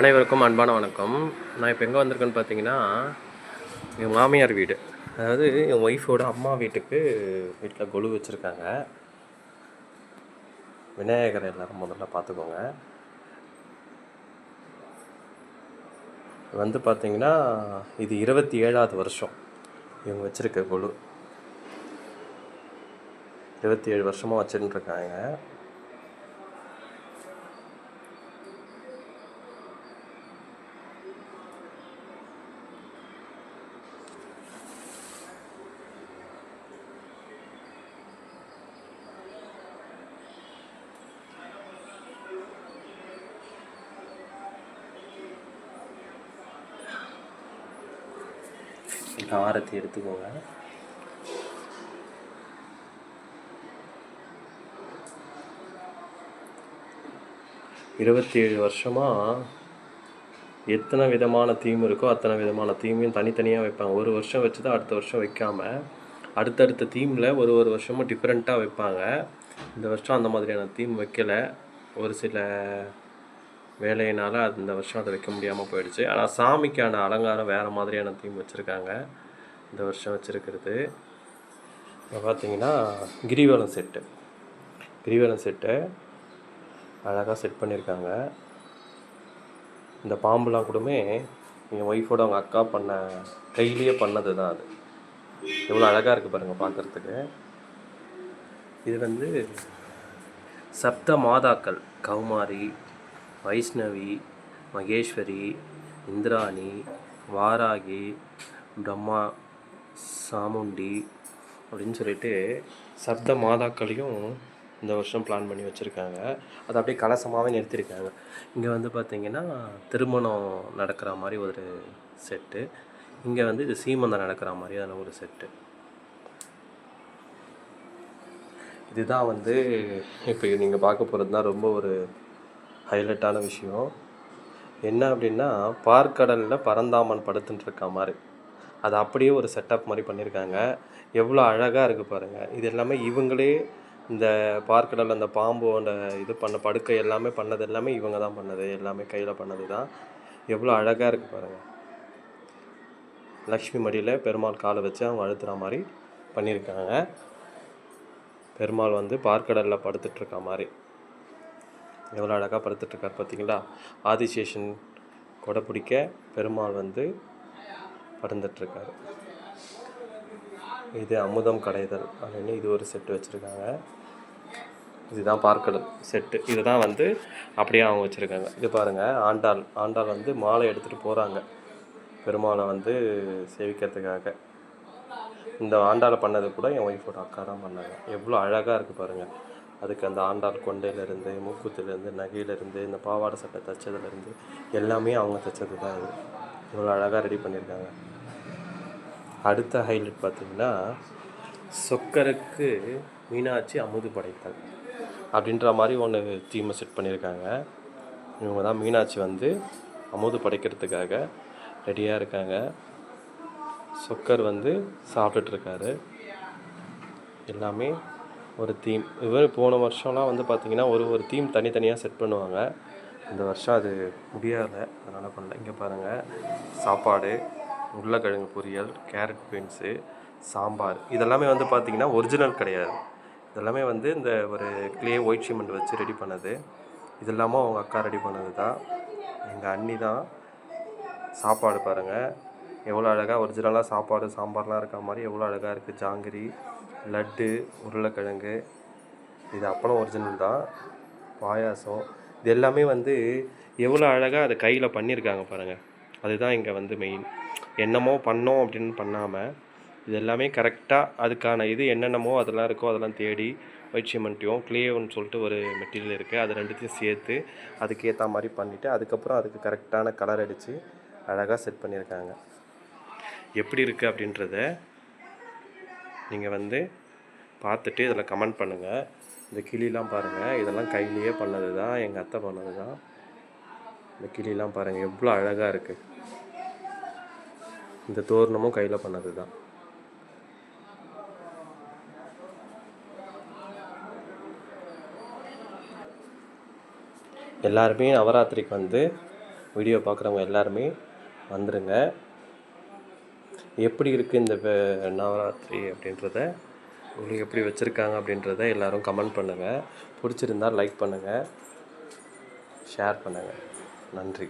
அனைவருக்கும் அன்பான வணக்கம். நான் இப்போ எங்கே வந்திருக்கேன்னு பார்த்தீங்கன்னா என் மாமியார் வீடு. அதாவது என் ஒய்ஃபோட அம்மா வீட்டுக்கு வீட்டில் கொலு வச்சுருக்காங்க. விநாயகர் எல்லோரும் முதல்ல பார்த்துக்கோங்க வந்து பார்த்தீங்கன்னா இது இருபத்தி ஏழாவது வருஷம் இவங்க வச்சுருக்க கொலு. இருபத்தி ஏழு வருஷமாக வச்சுட்டுருக்காங்க ஆரத்தி எடுத்துக்கோங்க. இருபத்தி ஏழு வருஷமாக எத்தனை விதமான தீம் இருக்கோ அத்தனை விதமான தீமையும் தனித்தனியாக வைப்பாங்க. ஒரு வருஷம் வச்சு தான் அடுத்த வருஷம் வைக்காமல் அடுத்தடுத்த தீமில் ஒரு ஒரு வருஷமும் டிஃப்ரெண்ட்டாக வைப்பாங்க. இந்த வருஷம் அந்த மாதிரியான தீம் வைக்கல. ஒரு சில வேலையினால் அது இந்த வருஷம் அதை வைக்க முடியாமல் போயிடுச்சு. ஆனால் சாமிக்கான அலங்காரம் வேறு மாதிரியான தீம் வச்சுருக்காங்க. இந்த வருஷம் வச்சுருக்கிறது. இப்போ பார்த்தீங்கன்னா கிரிவலம் செட்டு கிரிவலம் செட்டு அழகாக செட் பண்ணியிருக்காங்க இந்த பாம்புலாம் கூடமே என் ஒய்ஃபோட அவங்க அக்கா பண்ண கையிலேயே பண்ணது தான் அது. எவ்வளோ அழகாக இருக்குது பாருங்கள் பார்க்குறதுக்கு இது வந்து சப்த மாதாக்கள் கௌமாரி வைஷ்ணவி மகேஸ்வரி இந்திராணி வாராகி பிரம்மா சாமுண்டி அப்படின்னு சொல்லிட்டு சப்த மாதாக்களையும் இந்த வருஷம் பிளான் பண்ணி வச்சுருக்காங்க. அதை அப்படியே கலசமாகவே நிறுத்தியிருக்காங்க இங்கே வந்து பார்த்திங்கன்னா திருமணம் நடக்கிற மாதிரி ஒரு செட்டு இங்கே வந்து இது சீமந்தம் நடக்கிற மாதிரியான ஒரு செட்டு இதுதான் வந்து இப்போ நீங்கள் பார்க்க போகிறது தான் ரொம்ப ஒரு ஹைலைட்டான விஷயம். என்ன அப்படின்னா பார்க்கடலில் பரந்தாமன் படுத்துட்டு இருக்க மாதிரி. அது அப்படியே ஒரு செட்டப் மாதிரி பண்ணியிருக்காங்க எவ்வளோ அழகாக இருக்குது பாருங்கள் இது எல்லாமே இவங்களே இந்த பார்க்கடல் அந்த பாம்போட இது பண்ண படுக்கை எல்லாமே பண்ணது எல்லாமே இவங்க தான் பண்ணது. எல்லாமே கையில் பண்ணது தான். எவ்வளோ அழகாக இருக்குது பாருங்கள் லக்ஷ்மி மடியில் பெருமாள் காலை வச்சு அவங்க அழுத்துற மாதிரி பண்ணியிருக்காங்க பெருமாள் வந்து பார்க்கடலில் படுத்துட்ருக்க மாதிரி. எவ்வளோ அழகாக படுத்துட்ருக்கார் பார்த்தீங்களா? ஆதிசேஷன் கொடை பிடிக்க பெருமாள் வந்து படுந்துட்டுருக்காரு இது அமுதம் கடைதல் அப்படின்னு இது ஒரு செட்டு வச்சுருக்காங்க. இதுதான் பார்க்கடல் செட்டு இதுதான் வந்து அப்படியே அவங்க வச்சுருக்காங்க. இது பாருங்கள் ஆண்டாள். ஆண்டாள் வந்து மாலை எடுத்துகிட்டு போகிறாங்க பெருமாளை வந்து சேவிக்கிறதுக்காக. இந்த ஆண்டாளை பண்ணது கூட என் ஒய்ஃபோட அக்கா தான் பண்ணாங்க. எவ்வளோ அழகாக இருக்குது பாருங்கள் அதுக்கு அந்த ஆண்டாள் கொண்டையிலேருந்து மூக்குத்திலேருந்து நகையிலேருந்து இந்த பாவாடை சட்டை தைச்சதுலேருந்து எல்லாமே அவங்க தைச்சது தான் அது. இவ்வளோ அழகாக ரெடி பண்ணியிருக்காங்க. அடுத்த ஹைலைட் பார்த்தீங்கன்னா சொக்கருக்கு மீனாட்சி அமுது படைத்தல் அப்படின்ற மாதிரி ஒன்று தீமை செட் பண்ணியிருக்காங்க. இவங்க தான் மீனாட்சி வந்து அமுது படைக்கிறதுக்காக ரெடியாக இருக்காங்க. சொக்கர் வந்து சாப்பிட்டுட்ருக்காரு எல்லாமே ஒரு தீம் இவர் போன வருஷம்லாம் வந்து பார்த்திங்கன்னா ஒரு ஒரு தீம் தனித்தனியாக செட் பண்ணுவாங்க. இந்த வருஷம் அது முடியலை. அதனால் பண்ணல. இங்கே பாருங்கள் சாப்பாடு உருளைக்கிழங்கு பொரியல் கேரட் பீன்ஸு சாம்பார். இதெல்லாமே வந்து பார்த்திங்கன்னா ஒரிஜினல் கிடையாது. இதெல்லாமே வந்து இந்த ஒரு கிளே ஒயிட் சிமெண்ட் வச்சு ரெடி பண்ணது. இது அவங்க அக்கா ரெடி பண்ணது தான் எங்கள் அண்ணி தான். சாப்பாடு பாருங்கள் எவ்வளோ அழகாக ஒரிஜினலாக சாப்பாடு சாம்பார்லாம் இருக்க மாதிரி எவ்வளோ அழகாக இருக்குது ஜாங்கிரி லட்டு உருளைக்கிழங்கு. இது அப்பளம் ஒரிஜினல் தான். பாயாசம். இது எல்லாமே வந்து எவ்வளோ அழகாக அதை கையில் பண்ணியிருக்காங்க பாருங்கள் அதுதான் இங்கே வந்து மெயின் என்னமோ பண்ணோம் அப்படின்னு பண்ணாமல் இது எல்லாமே கரெக்டாக அதுக்கான இது என்னென்னமோ அதெல்லாம் இருக்கோ அதெல்லாம் தேடி ஒயிட் சிமெண்ட்டையும் க்ளேன்னு சொல்லிட்டு ஒரு மெட்டீரியல் இருக்குது அது ரெண்டுத்தையும் சேர்த்து அதுக்கேற்ற மாதிரி பண்ணிவிட்டு அதுக்கப்புறம் அதுக்கு கரெக்டான கலர் அடித்து அழகாக செட் பண்ணியிருக்காங்க. எப்படி இருக்குது அப்படின்றத நீங்கள் வந்து பார்த்துட்டு இதில் கமெண்ட் பண்ணுங்கள் இந்த கிளிலாம் பாருங்கள் இதெல்லாம் கையிலேயே பண்ணது தான் எங்கள் அத்தை பண்ணது தான் இந்த கிளிலாம் பாருங்கள் எவ்வளோ அழகாக இருக்குது இந்த தோரணமும் கையில் பண்ணது தான் எல்லாருமே நவராத்திரிக்கு வந்து வீடியோ பார்க்குறவங்க எல்லாருமே வந்துடுங்க எப்படி இருக்குது இந்த நவராத்திரி அப்படின்றத உங்களுக்கு எப்படி வச்சுருக்காங்க அப்படின்றத எல்லாரும் கமெண்ட் பண்ணுங்கள் பிடிச்சிருந்தா லைக் பண்ணுங்கள் ஷேர் பண்ணுங்கள் நன்றி.